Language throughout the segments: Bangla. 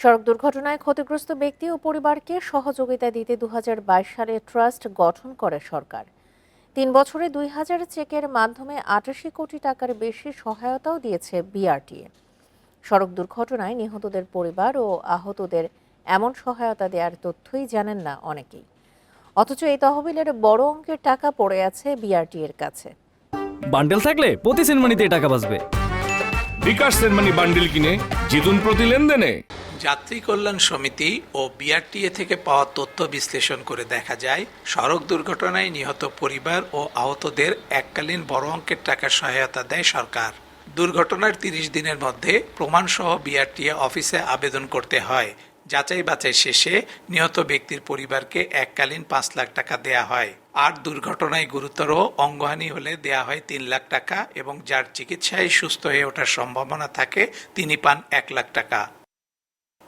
সড়ক দুর্ঘটনায় ক্ষতিগ্রস্ত ব্যক্তি ও পরিবারকে সহযোগিতা দিতে দুহাজার বাইশ সালে ট্রাস্ট গঠন করে সরকার। তিন বছরে দুই হাজার চেকের মাধ্যমে আটাশি কোটি টাকার বেশি সহায়তাও দিয়েছে বিআরটিএ সড়ক দুর্ঘটনায় নিহতদের পরিবার ও আহতদের এমন সহায়তা দেওয়ার তথ্যই জানেন না অনেকেই। অথচ এই তহবিলের বড় অঙ্কের টাকা পড়ে আছে বিআরটি এর কাছে। বান্ডেল থাকলে প্রতি সেনমানিতে টাকা বাঁচবে। বিকাশ সেনমানি বান্ডিল কিনে জিতুন প্রতি লেনদেনে। যাত্রী কল্যাণ সমিতি ও বিআরটিএ থেকে পাওয়া তথ্য বিশ্লেষণ করে দেখা যায়, সড়ক দুর্ঘটনায় নিহত পরিবার ও আহতদের এককালীন বড় অঙ্কের টাকার সহায়তা দেয় সরকার। দুর্ঘটনার তিরিশ দিনের মধ্যে প্রমাণসহ বিআরটিএ অফিসে আবেদন করতে হয়। যাচাই বাছাই শেষে নিহত ব্যক্তির পরিবারকে এককালীন পাঁচ লাখ টাকা দেয়া হয়। আর দুর্ঘটনায় গুরুতর অঙ্গহানি হলে দেয়া হয় তিন লাখ টাকা এবং যার চিকিৎসায় সুস্থ হয়ে ওঠার সম্ভাবনা থাকে, তিনি পান এক লাখ টাকা।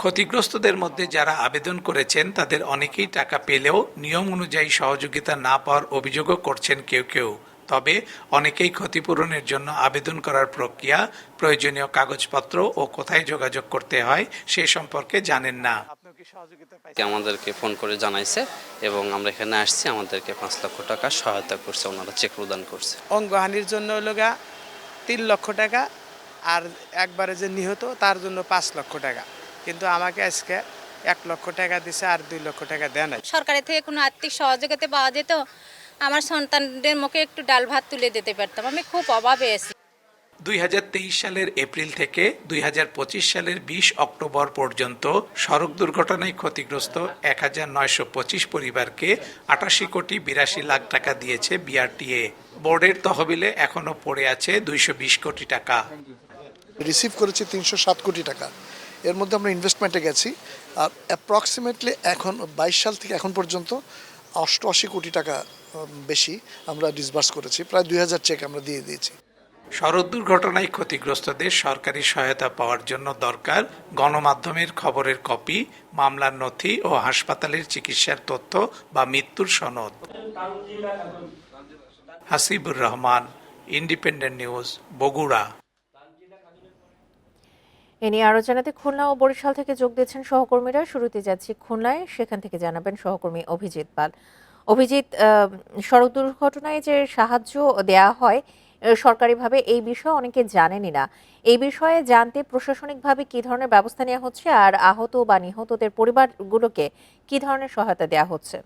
ক্ষতিগ্রস্তদের মধ্যে যারা আবেদন করেছেন তাদের অনেকেই টাকা পেলেও নিয়ম অনুযায়ী সহযোগিতা না পাওয়ার অভিযোগও করছেন কেউ কেউ। তবে অনেকেই ক্ষতিপূরণের জন্য আবেদন করার প্রক্রিয়া প্রয়োজনীয় কাগজপত্র ও কোথায় যোগাযোগ করতে হয় সে সম্পর্কে জানেন না। আমাদেরকে ফোন করে জানাইছে এবং আমরা এখানে আসছি আমাদেরকে পাঁচ লক্ষ টাকা সহায়তা করছে ওনারা চেক প্রদান করছে। অঙ্গহানির জন্য হলো গা তিন লক্ষ টাকা আর একবারে যে নিহত তার জন্য পাঁচ লক্ষ টাকা। কিন্তু আমাকে আজকে এক লক্ষ টাকা দিছে আর দুই লক্ষ টাকা দেয় নাই। সরকারের থেকে কোনো আর্থিক সহযোগিতা পাওয়া যেত আমার সন্তানদের মুখে একটু ডাল ভাত তুলে দিতে পারতাম। আমি খুব অভাবে আছি। দুই হাজার তেইশ সালের এপ্রিল থেকে দুই হাজার পঁচিশ সালের বিশ অক্টোবর পর্যন্ত সড়ক দুর্ঘটনায় ক্ষতিগ্রস্ত এক হাজার নয়শো পঁচিশ পরিবারকে আটাশি কোটি বিরাশি লাখ টাকা দিয়েছে বিআরটিএ। বোর্ডের তহবিলে এখনও পড়ে আছে দুইশো বিশ কোটি টাকা। রিসিভ করেছে তিনশো সাত কোটি টাকা। এর মধ্যে আমরা ইনভেস্টমেন্টে গেছি। আর অ্যাপ্রক্সিমেটলি এখন, বাইশ সাল থেকে এখন পর্যন্ত অষ্টআশি কোটি টাকা বেশি আমরা ডিসবার্স করেছি। প্রায় দুই হাজার চেক আমরা দিয়ে দিয়েছি। সড়ক দুর্ঘটনায় ক্ষতিগ্রস্তদের সরকারি সহায়তা পাওয়ার জন্য দরকার গণমাধ্যমের খবরের কপি, মামলার নথি ও হাসপাতালের চিকিৎসার তথ্য বা মৃত্যুর সনদ। Hasibur Rahman Independent News Bogura. এ নিয়ে আরও জানাতে খুলনা ও বরিশাল থেকে যোগ দিয়েছেন সহকর্মীরা। শুরুতে যাচ্ছি খুলনায়, সেখান থেকে জানাবেন সহকর্মী অভিজিৎ পাল। অভিজিৎ সড়ক দুর্ঘটনায় যে সাহায্য দেয়া হয় সরকারিভাবে এই বিষয়ে অনেকে জানেনই না। এই বিষয়ে জানতে প্রশাসনিকভাবে কি ধরনের ব্যবস্থা নেওয়া হচ্ছে আর আহত বা নিহতদের পরিবারগুলোকে কি ধরনের সহায়তা দেওয়া হচ্ছে?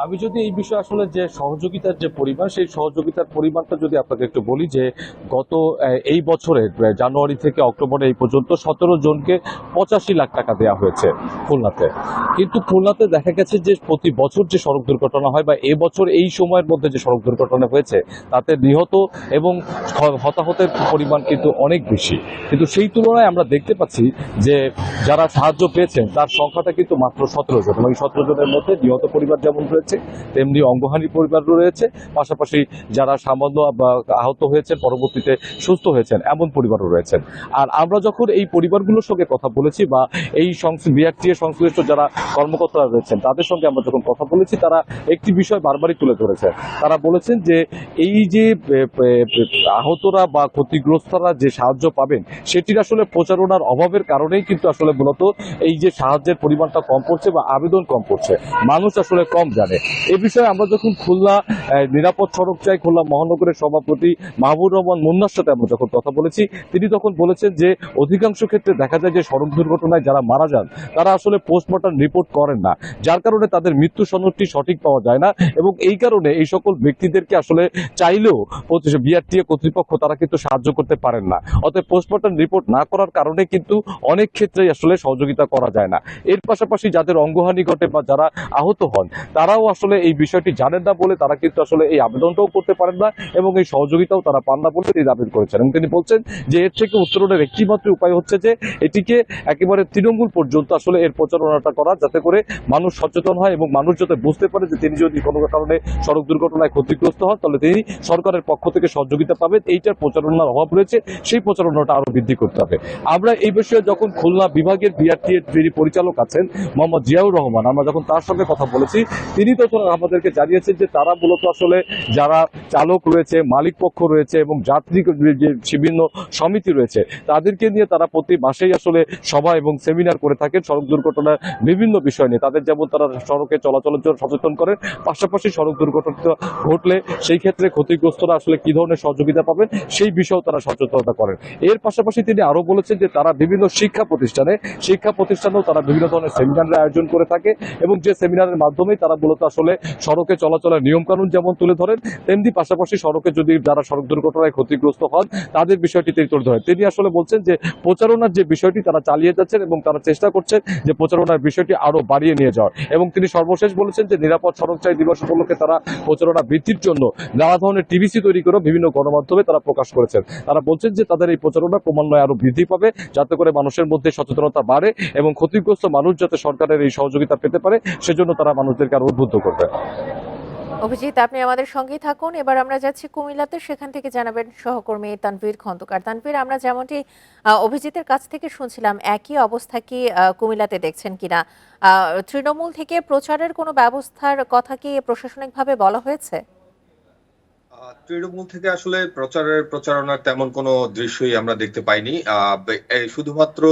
আমি যদি এই বিষয়ে আসলে যে সহযোগিতার যে পরিমাণ সেই সহযোগিতার পরিমাণটা যদি আপনাকে একটু বলি যে গত এই বছরের আহ, জানুয়ারি থেকে অক্টোবরে এই পর্যন্ত সতেরো জনকে পঁচাশি লাখ টাকা দেওয়া হয়েছে খুলনাতে। কিন্তু খুলনাতে দেখা গেছে যে প্রতি বছর যে সড়ক দুর্ঘটনা হয় বা এবছর এই সময়ের মধ্যে যে সড়ক দুর্ঘটনা হয়েছে তাতে নিহত এবং হতাহতের পরিমাণ কিন্তু অনেক বেশি। কিন্তু সেই তুলনায় আমরা দেখতে পাচ্ছি যে যারা সাহায্য পেয়েছেন তার সংখ্যাটা কিন্তু মাত্র সতেরো জন এবং সতেরো জনের মধ্যে নিহত পরিবার যেমন রয়েছে তেমনি অঙ্গহানি পরিবারও রয়েছে, পাশাপাশি যারা সামান্য আহত হয়েছেন, পরবর্তীতে সুস্থ হয়েছেন, এমন পরিবারও রয়েছেন। আর আমরা যখন এই পরিবারগুলোর সঙ্গে কথা বলেছি, বা এই বিআরটিএ সংশ্লিষ্ট যারা কর্মকর্তারা রয়েছেন, তাদের সঙ্গে আমরা যখন কথা বলেছি, তারা একটি বিষয় বারবারই তুলে ধরেছে। তারা বলেছেন যে, এই যে আহতরা বা ক্ষতিগ্রস্তরা যে সাহায্য পাবেন, সেটির আসলে প্রচারণার অভাবের কারণেই কিন্তু আসলে মূলত এই যে সাহায্যের পরিমাণটা কম পড়ছে, বা আবেদন কম পড়ছে। মানুষ আসলে কম জানে। এ বিষয়ে আমরা যখন খুলনা নিরাপদ সড়ক চাই, খুলনা মহানগরের সভাপতি মাহবুর রহমান মুন্নার সাথে আমরা যখন কথা বলেছি, তিনি তখন বলেছেন যে, অধিকাংশ ক্ষেত্রে দেখা যায় যে সড়ক দুর্ঘটনায় যারা মারা যান, তারা আসলে পোস্টমর্টম রিপোর্ট করেন না, যার কারণে তাদের মৃত্যু সনদটি সঠিক পাওয়া যায় না এবং এই কারণে এই সকল ব্যক্তিদেরকে আসলে চাইলেও বিআরটিএ কর্তৃপক্ষ তারা কিন্তু সাহায্য করতে পারেন না। অতএব পোস্টমর্টম রিপোর্ট না করার কারণে কিন্তু অনেক ক্ষেত্রেই আসলে সহযোগিতা করা যায় না। এর পাশাপাশি যাদের অঙ্গহানি ঘটে বা যারা আহত হন, তারাও আসলে এই বিষয়টি জানেন না বলে তারা কিন্তু আসলে এই আবেদনটাও করতে পারেন না এবং এই সহযোগিতাও তারা পান না বলে তিনি দাবি করেছেন। এবং তিনি বলছেন যে এর থেকে উত্তরণের একটি মাত্র উপায় হচ্ছে যে এটিকে একেবারে তৃণমূল পর্যন্ত আসলে এর প্রচারণাটা করা যাতে করে মানুষ সচেতন হয় এবং মানুষ যাতে বুঝতে পারে যে তিনি যদি কোনো কারণে সড়ক দুর্ঘটনায় ক্ষতিগ্রস্ত হন, তাহলে তিনি সরকারের পক্ষ থেকে সহযোগিতা পাবেন। এইটার প্রচারণার অভাব রয়েছে, সেই প্রচারণাটা আরও বৃদ্ধি করতে হবে। আমরা এই বিষয়ে যখন খুলনা বিভাগের বিআরটি এর যিনি পরিচালক আছেন, মোহাম্মদ জিয়াউর রহমান, আমরা যখন তার সঙ্গে কথা বলেছি, তিনি পরিদর্শন আমাদেরকে জানিয়েছেন যে তারা মূলত আসলে যারা চালক রয়েছে, মালিক পক্ষ রয়েছে এবং যাত্রী বিভিন্ন সমিতি রয়েছে, তাদেরকে নিয়ে তারা প্রতি মাসেই আসলে সভা এবং সেমিনার করে থাকেন সড়ক দুর্ঘটনার বিভিন্ন বিষয় নিয়ে। তাদের যেমন তারা সড়কে চলাচলের জন্য সচেতন করেন, পাশাপাশি সড়ক দুর্ঘটনা ঘটলে সেই ক্ষেত্রে ক্ষতিগ্রস্তরা আসলে কি ধরনের সহযোগিতা পাবেন সেই বিষয়েও তারা সচেতনতা করেন। এর পাশাপাশি তিনি আরও বলেছেন যে তারা বিভিন্ন শিক্ষা প্রতিষ্ঠানে, শিক্ষা প্রতিষ্ঠানেও তারা বিভিন্ন ধরনের সেমিনারের আয়োজন করে থাকে এবং যে সেমিনারের মাধ্যমেই তারা মূলত আসলে সড়কে চলাচলের নিয়ম কানুন যেমন তুলে ধরেন, তেমনি পাশাপাশি সড়কে যদি যারা সড়ক দুর্ঘটনায় ক্ষতিগ্রস্ত হন, তাদের বিষয়টি তিনি তুলে ধরেন। তিনি আসলে বলছেন যে প্রচারণার যে বিষয়টি তারা চালিয়ে যাচ্ছেন এবং তারা চেষ্টা করছেন যে প্রচারণার বিষয়টি আরও বাড়িয়ে নিয়ে যাওয়ার। এবং তিনি সর্বশেষ বলেছেন যে নিরাপদ সড়ক চাই দিবস উপলক্ষে তারা প্রচারণা বৃদ্ধির জন্য নানা ধরনের টিভিসি তৈরি করে বিভিন্ন গণমাধ্যমে তারা প্রকাশ করেছেন। তারা বলছেন যে তাদের এই প্রচারণা ক্রমান্বয়ে আরও বৃদ্ধি পাবে, যাতে করে মানুষের মধ্যে সচেতনতা বাড়ে এবং ক্ষতিগ্রস্ত মানুষ যাতে সরকারের এই সহযোগিতা পেতে পারে, সেজন্য তারা মানুষদেরকে আরও উদ্বুদ্ধ করবে অভিজিৎ, আপনি আমাদের সঙ্গেই থাকুন। এবার আমরা যাচ্ছি কুমিল্লাতে। সেখান থেকে জানাবেন সহকর্মী তানভীর খন্দকার। তানভীর, আমরা যেমনটি অভিজিতের কাছ থেকে শুনছিলাম, একই অবস্থা কি কুমিল্লাতে দেখছেন কিনা? তৃণমূল থেকে প্রচারের কোনো ব্যবস্থার কথা কি প্রশাসনিকভাবে বলা হয়েছে? তৃণমূল থেকে আসলে প্রচারের প্রচারণার তেমন কোনো দৃশ্যই আমরা দেখতে পাইনি। শুধুমাত্র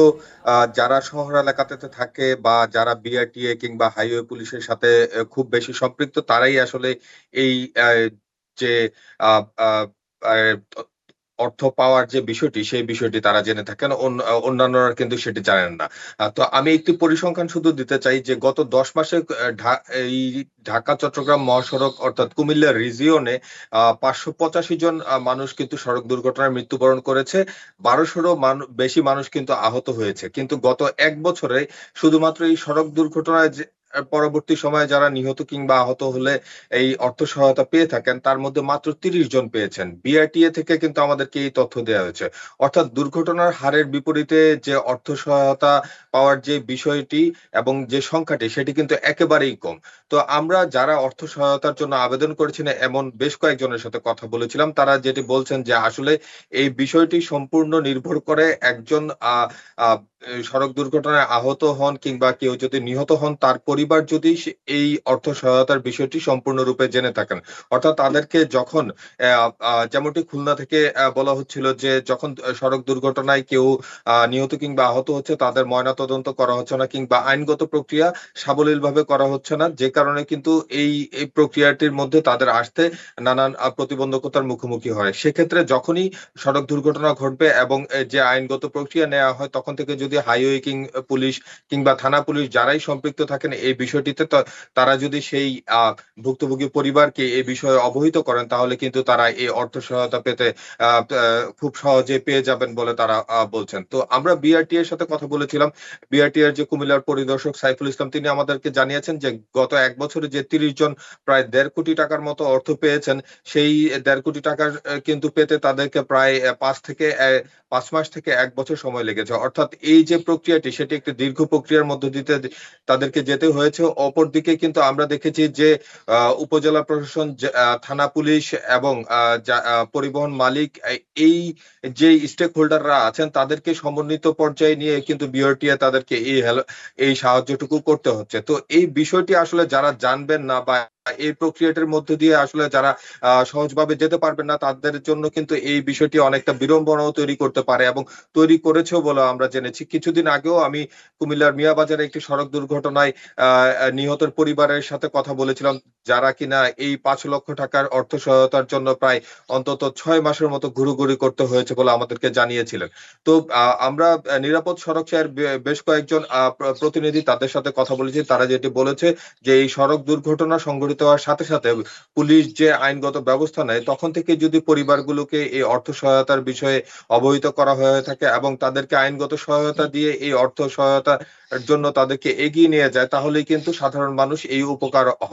যারা শহর এলাকাতে থাকে বা যারা বিআরটিএ কিংবা হাইওয়ে পুলিশের সাথে খুব বেশি সম্পৃক্ত, তারাই আসলে এই যে অর্থ পাওয়ার যে বিষয়টি, সেই বিষয়টি তারা জেনে থাকেন। অন্য- অন্যান্যরা কিন্তু সেটি জানেন না। তো আমি একটি পরিসংখ্যান শুধু দিতে চাই যে, গত দশ মাসে এই ঢাকা, চট্টগ্রাম মহাসড়ক, অর্থাৎ কুমিল্লা রিজিয়নে পাঁচশো পঁচাশি জন মানুষ কিন্তু সড়ক দুর্ঘটনায় মৃত্যুবরণ করেছে। বারোশোরও বেশি মানুষ কিন্তু আহত হয়েছে। কিন্তু গত এক বছরে শুধুমাত্র এই সড়ক দুর্ঘটনায় পরবর্তী সময়ে যারা নিহত কিংবা আহত হলে এই অর্থ সহায়তা পেয়ে থাকেন, তার মধ্যে মাত্র তিরিশ জন পেয়েছেন। বিআরটিএ থেকে কিন্তু আমাদেরকে এই তথ্য দেওয়া হয়েছে। অর্থাৎ দুর্ঘটনার হারের বিপরীতে যে অর্থ সহায়তা পাওয়ার যে বিষয়টি এবং যে সংখ্যাটি, সেটি কিন্তু একেবারেই কম। তো আমরা যারা অর্থ সহায়তার জন্য আবেদন করেছিলেন এমন বেশ কয়েকজনের সাথে কথা বলেছিলাম। তারা যেটি বলছেন যে আসলে এই বিষয়টি সম্পূর্ণ নির্ভর করে একজন, আহ সড়ক দুর্ঘটনায় আহত হন কিংবা কেউ যদি নিহত হন তার পরিবার যদি এই অর্থ সহায়তার বিষয়টি সম্পূর্ণরূপে জেনে থাকেন, অর্থাৎ তাদেরকে যখন যেমনটি খুলনা থেকে বলা হচ্ছিল যে যখন সড়ক দুর্ঘটনায় কেউ নিহত কিংবা আহত হচ্ছে, তাদের ময়নাতদন্ত করা হচ্ছে না কিংবা আইনগত প্রক্রিয়া সাবলীলভাবে করা হচ্ছে না, যে কারণে কিন্তু এই এই প্রক্রিয়াটির মধ্যে তাদের আসতে নানান প্রতিবন্ধকতার মুখোমুখি হয়। সেক্ষেত্রে যখনই সড়ক দুর্ঘটনা ঘটবে এবং যে আইনগত প্রক্রিয়া নেওয়া হয়, তখন থেকে যদি হাইওয়ে কিং পুলিশ কিংবা থানা পুলিশ যারাই সম্পৃক্ত থাকেন এই বিষয়টিতে তারা যদি সেই ভুক্তভোগী পরিবারকে এই বিষয়ে অবহিত করেন, তাহলে কিন্তু তারা এই অর্থ সহায়তা পেতে খুব সহজে পেয়ে যাবেন বলে তারা বলছেন। তো আমরা বিআরটি এর সাথে কথা বলেছিলাম। বিআরটি এর যে কুমিল্লার পরিদর্শক সাইফুল ইসলাম, তিনি আমাদেরকে জানিয়েছেন যে গত এক বছরে যে তিরিশ জন প্রায় দেড় কোটি টাকার মতো অর্থ পেয়েছেন, সেই দেড় কোটি টাকার কিন্তু পেতে তাদেরকে প্রায় পাঁচ থেকে পাঁচ মাস থেকে এক বছর সময় লেগেছে। অর্থাৎ এই যে প্রক্রিয়াটি, সেটি একটি দীর্ঘ প্রক্রিয়ার মধ্য দিতে তাদেরকে যেতে হয়েছে অপরদিকে কিন্তু আমরা দেখেছি যে উপজেলা প্রশাসন থানা পুলিশ এবং পরিবহন মালিক এই- যে স্টেক হোল্ডাররা আছেন, তাদেরকে সমন্বিত পর্যায়ে নিয়ে কিন্তু বিআরটিএ তাদেরকে এই এই সাহায্যটুকু করতে হচ্ছে। তো এই বিষয়টি আসলে যারা জানবেন না বা এই প্রক্রিয়াটির মধ্যে দিয়ে আসলে যারা সহজভাবে যেতে পারবেন না, তাদের জন্য কিন্তু এই বিষয়টি অনেকটা বিড়ম্বনাও তৈরি করতে পারে এবং তৈরি করেছেও বলে আমরা জেনেছি। কিছুদিন আগেও আমি কুমিল্লার মিয়াবাজারে একটি সড়ক দুর্ঘটনায় নিহতের পরিবারের সাথে কথা বলেছিলাম, যারা কিনা এই পাঁচ লক্ষ টাকার অর্থ সহায়তার জন্য প্রায় অন্তত ছয় মাসের মতো ঘুরুঘুরি করতে হয়েছে বলে আমাদেরকে জানিয়েছিলেন। তো আমরা নিরাপদ সড়ক চায়ের বেশ কয়েকজন প্রতিনিধি তাদের সাথে কথা বলেছি। তারা যেটি বলেছে যে এই সড়ক দুর্ঘটনা সংঘটিত হওয়ার সাথে সাথে পুলিশ যে আইনগত ব্যবস্থা নেয় তখন থেকে যদি পরিবারগুলোকে এই অর্থ সহায়তার বিষয়ে অবহিত করা হয়ে থাকে এবং তাদেরকে আইনগত সহায়তা দিয়ে এই অর্থ সহায়তার জন্য তাদেরকে এগিয়ে নিয়ে যায় তাহলেই কিন্তু সাধারণ মানুষ এই উপকার আহ,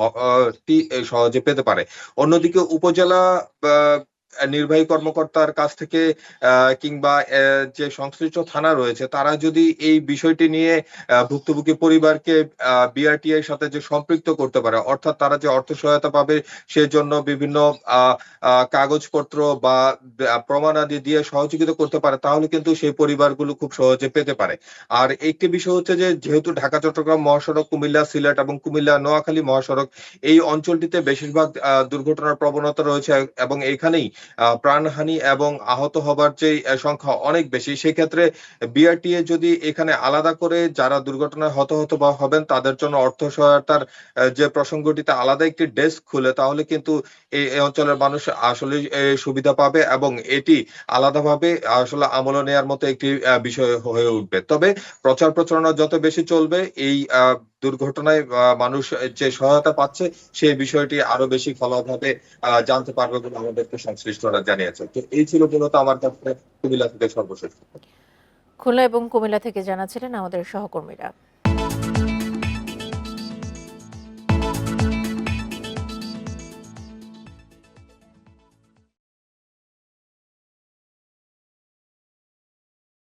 টি সহজে পেতে পারে। অন্যদিকে উপজেলা নির্বাহী কর্মকর্তার কাছ থেকে কিংবা যে সংশ্লিষ্ট থানা রয়েছে, তারা যদি এই বিষয়টি নিয়ে ভুক্তভোগী পরিবারকে বিআরটি এর সাথে যে সম্পৃক্ত করতে পারে, অর্থাৎ তারা যে অর্থ সহায়তা পাবে সেজন্য বিভিন্ন কাগজপত্র বা প্রমাণাদি দিয়ে সহযোগিতা করতে পারে, তাহলে কিন্তু সেই পরিবারগুলো খুব সহজে পেতে পারে। আর একটি বিষয় হচ্ছে যে, যেহেতু ঢাকা, চট্টগ্রাম মহাসড়ক, কুমিল্লা, সিলেট এবং কুমিল্লা, নোয়াখালী মহাসড়ক, এই অঞ্চলটিতে বেশিরভাগ দুর্ঘটনার প্রবণতা রয়েছে এবং এখানেই প্রাণহানি এবং আহত হবার যে সংখ্যা অনেক বেশি। সেক্ষেত্রে বিআরটিএ যদি এখানে আলাদা করে যারা দুর্ঘটনায় হতাহত বা হবেন, তাদের জন্য অর্থ সহায়তার যে প্রসঙ্গটিতে আলাদা একটি ডেস্ক খুলে, তাহলে কিন্তু এই অঞ্চলের মানুষ আসলে সুবিধা পাবে এবং এটি আলাদাভাবে আসলে আমল নেওয়ার মতো একটি বিষয় হয়ে উঠবে। তবে প্রচার প্রচারণা যত বেশি চলবে, এই দুর্ঘটনায় মানুষ যে সহায়তা পাচ্ছে, সেই বিষয়টি আরও বেশি ফলভাবে জানতে পারবে বলে আমাদেরকে সংশ্লিষ্টরা জানিয়েছে। তো এই ছিল মূলত আমার কাছে কুমিল্লা থেকে সর্বশেষ। খুলনা এবং কুমিল্লা থেকে জানাচ্ছিলেন আমাদের সহকর্মীরা।